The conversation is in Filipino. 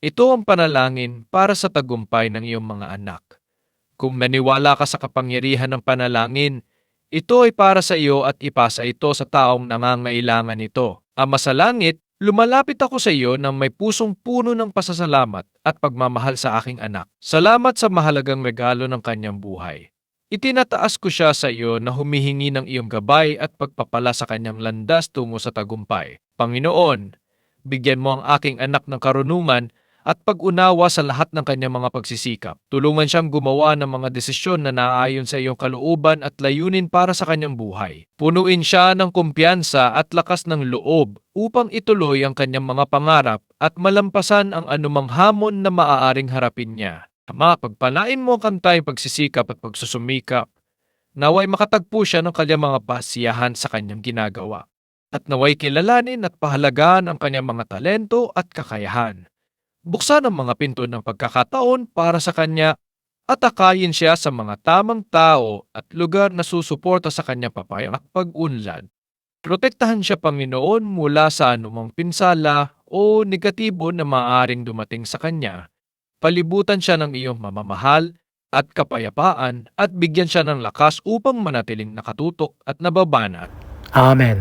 Ito ang panalangin para sa tagumpay ng iyong mga anak. Kung naniwala ka sa kapangyarihan ng panalangin, ito ay para sa iyo at ipasa ito sa taong nangangailangan nito. Ama sa langit, lumalapit ako sa iyo ng may pusong puno ng pasasalamat at pagmamahal sa aking anak. Salamat sa mahalagang regalo ng kanyang buhay. Itinataas ko siya sa iyo na humihingi ng iyong gabay at pagpapala sa kanyang landas tungo sa tagumpay. Panginoon, bigyan mo ang aking anak ng karunungan at pag-unawa sa lahat ng kanyang mga pagsisikap. Tulungan siyang gumawa ng mga desisyon na naaayon sa iyong kalooban at layunin para sa kanyang buhay. Punuin siya ng kumpiyansa at lakas ng loob upang ituloy ang kanyang mga pangarap at malampasan ang anumang hamon na maaaring harapin niya. Ama, pagpalain mo ang kantay pagsisikap at pagsusumikap. Naway makatagpo siya ng kanyang mga basiyahan sa kanyang ginagawa. At naway kilalanin at pahalagaan ang kanyang mga talento at kakayahan. Buksan ang mga pinto ng pagkakataon para sa kanya at akayin siya sa mga tamang tao at lugar na susuporta sa kanyang papayang at pag-unlad. Protektahan siya Panginoon mula sa anumang pinsala o negatibo na maaaring dumating sa kanya. Palibutan siya ng iyong mamamahal at kapayapaan at bigyan siya ng lakas upang manatiling nakatutok at nababanat. Amen.